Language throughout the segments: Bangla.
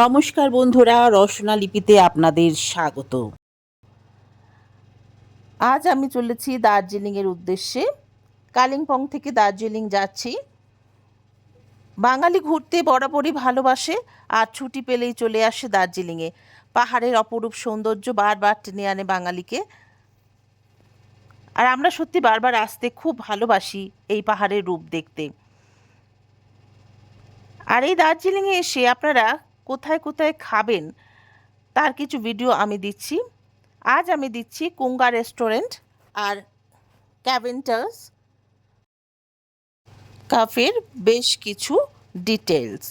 নমস্কার বন্ধুরা, রসনা লিপিতে আপনাদের স্বাগত। আজ আমি চলেছি দার্জিলিংয়ের উদ্দেশ্যে। কালিম্পং থেকে দার্জিলিং যাচ্ছি। বাঙালি ঘুরতে বরাবরই ভালোবাসে আর ছুটি পেলেই চলে আসে দার্জিলিংয়ে। পাহাড়ের অপরূপ সৌন্দর্য বারবার টেনে আনে বাঙালিকে। আর আমরা সত্যি বারবার আসতে খুব ভালোবাসি এই পাহাড়ের রূপ দেখতে। আর এই দার্জিলিংয়ে এসে আপনারা কোথায় কোথায় খাবেন, তার কিছু ভিডিও আমি দিচ্ছি। আজ আমি দিচ্ছি কুঙ্গা রেস্টুরেন্ট আর ক্যাভেন্টার্স কাফের বেশ কিছু ডিটেলস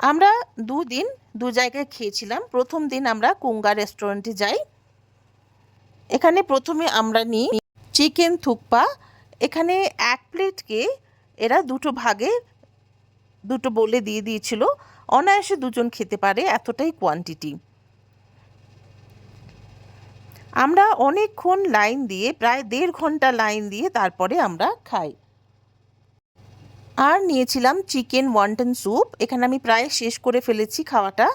আমরা দুদিন দু জায়গায় খেয়েছিলাম। প্রথম দিন আমরা কুঙ্গা রেস্টুরেন্টে যাই। এখানে প্রথমে আমরা নিই চিকেন থুকপা এখানে এক প্লেটকে এরা দুটো ভাগে, দুটো বলে দিয়ে দিয়েছিল। অনায়াসে দুজন খেতে পারে এতটাই কোয়ান্টিটি আমরা অনেকক্ষণ লাইন দিয়ে, প্রায় দেড় ঘণ্টা লাইন দিয়ে তারপরে আমরা খাই। আর নিয়েছিলাম চিকেন ওয়ান্টন স্যুপ এখানে আমি প্রায় শেষ করে ফেলেছি খাওয়াটা।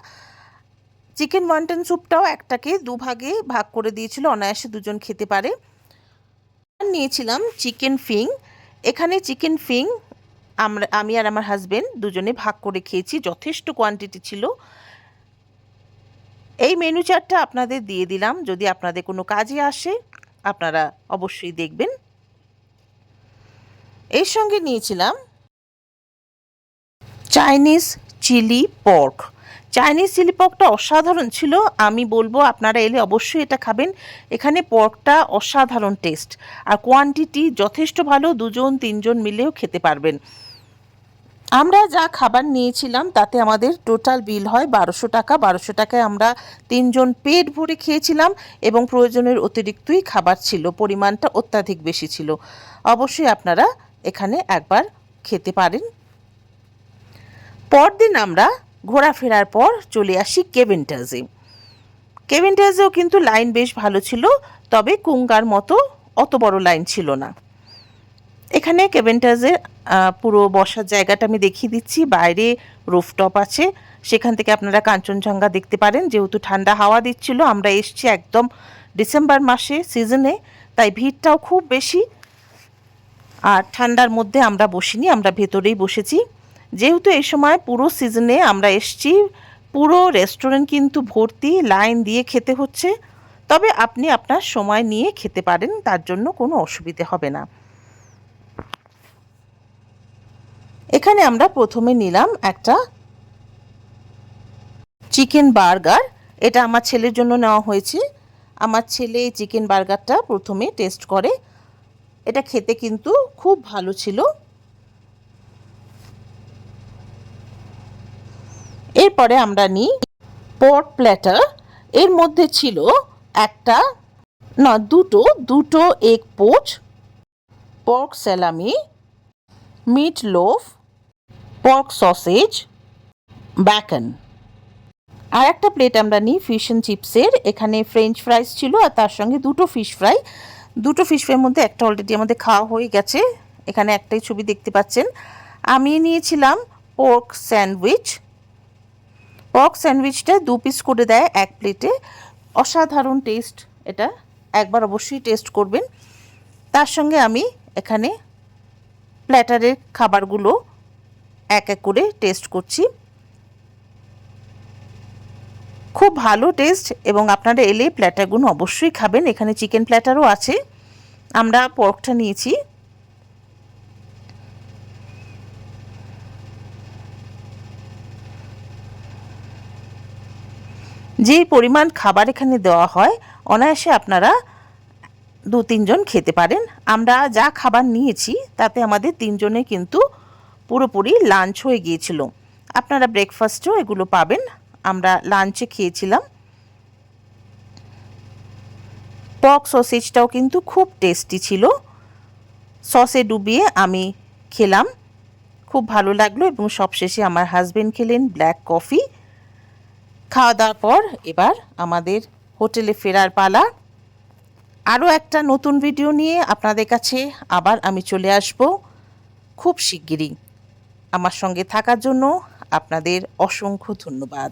চিকেন ওয়ান্টন স্যুপটাও একটাকে দুভাগে ভাগ করে দিয়েছিল, অনায়াসে দুজন খেতে পারে। আর নিয়েছিলাম চিকেন ফিং এখানে চিকেন ফিং আমরা, আমি আর আমার হাজবেন্ড দুজনে ভাগ করে খেয়েছি, যথেষ্ট কোয়ান্টিটি ছিল। এই মেনু চার্টটা আপনাদের দিয়ে দিলাম। যদি আপনাদের কোনো কাজে আসে, আপনারা অবশ্যই দেখবেন। এর সঙ্গে নিয়েছিলাম Chinese chilli pork Chinese chilli পর্কটা অসাধারণ ছিল। আমি বলব, আপনারা এলে অবশ্যই এটা খাবেন। এখানে পর্কটা অসাধারণ টেস্ট আর কোয়ান্টিটি যথেষ্ট ভালো, দুজন, তিনজন মিলেও খেতে পারবেন। আমরা যা খাবার নিয়েছিলাম, তাতে আমাদের টোটাল বিল হয় বারোশো টাকা। বারোশো টাকায় আমরা তিনজন পেট ভরে খেয়েছিলাম এবং প্রয়োজনের অতিরিক্তই খাবার ছিল, পরিমাণটা অত্যাধিক বেশি ছিল। অবশ্যই আপনারা এখানে একবার খেতে পারেন। পরদিন আমরা ঘোরাফেরার পর চলে আসি কেভেন্টাজে কেভেন্টাজেও কিন্তু লাইন বেশ ভালো ছিল, তবে কুঙ্গার মতো অত বড় লাইন ছিল না। এখানে কেভেন্টাজের পুরো বসার জায়গাটা আমি দেখিয়ে দিচ্ছি। বাইরে রুফটপ আছে। সেখান থেকে আপনারা কাঞ্চনজঙ্ঘা দেখতে পারেন। যেহেতু ঠান্ডা হাওয়া দিচ্ছিল, আমরা এসছি একদম ডিসেম্বর মাসে সিজনে তাই ভিড়টাও খুব বেশি। আর ঠান্ডার মধ্যে আমরা বসিনি, আমরা ভেতরেই বসেছি। যেহেতু এই সময় পুরো সিজনে আমরা এসছি, পুরো রেস্টুরেন্ট কিন্তু ভর্তি লাইন দিয়ে খেতে হচ্ছে। তবে আপনি আপনার সময় নিয়ে খেতে পারেন, তার জন্য কোনো অসুবিধে হবে না। এখানে আমরা প্রথমে নিলাম একটা চিকেন বার্গার। এটা আমার ছেলের জন্য নেওয়া হয়েছে। আমার ছেলে এই চিকেন বার্গারটা প্রথমে টেস্ট করে। এটা খেতে কিন্তু খুব ভালো ছিল। এরপরে আমরা নিই পট প্ল্যাটার। এর মধ্যে ছিল একটা, না, দুটো দুটো egg poach pork salami, meat loaf pork sausage bacon আর একটা প্লেট আমরা নিই ফিশ অ্যান্ড চিপসের এখানে ফ্রেঞ্চ ফ্রাইস ছিল আর তার সঙ্গে দুটো ফিশ ফ্রাই দুটো ফিশ ফ্রাইয়ের মধ্যে একটা অলরেডি আমাদের খাওয়া হয়ে গেছে। এখানে একটাই ছবি দেখতে পাচ্ছেন। আমি নিয়েছিলাম পোর্ক স্যান্ডউইচ পর্ক স্যান্ডউইচটা দু পিস করে দেয় এক প্লেটে অসাধারণ টেস্ট এটা। একবার অবশ্যই টেস্ট করবেন। তার সঙ্গে আমি এখানে প্ল্যাটারের খাবারগুলো এক এক করে টেস্ট করছি। খুব ভালো টেস্ট এবং আপনারা এলে প্ল্যাটারগুলো অবশ্যই খাবেন। এখানে চিকেন প্ল্যাটারও আছে। আমরা পর্কটা নিয়েছি। যে পরিমাণ খাবার এখানে দেওয়া হয়, অনায়াসে আপনারা দু তিনজন খেতে পারেন। আমরা যা খাবার নিয়েছি, তাতে আমাদের তিনজনে কিন্তু পুরোপুরি লাঞ্চ হয়ে গিয়েছিল। আপনারা ব্রেকফাস্টেও এগুলো পাবেন। আমরা লাঞ্চে খেয়েছিলাম। পক সসেজটাও কিন্তু খুব টেস্টি ছিল। সসে ডুবিয়ে আমি খেলাম। খুব ভালো লাগল এবং সবশেষে আমার হাজব্যান্ড খেলেন ব্ল্যাক কফি খাওয়া দাওয়ার পর এবার আমাদের হোটেলে ফেরার পালা। আরও একটা নতুন ভিডিও নিয়ে আপনাদের কাছে আবার আমি চলে আসব। খুব শিগগিরই। আমার সঙ্গে থাকার জন্য আপনাদের অসংখ্য ধন্যবাদ।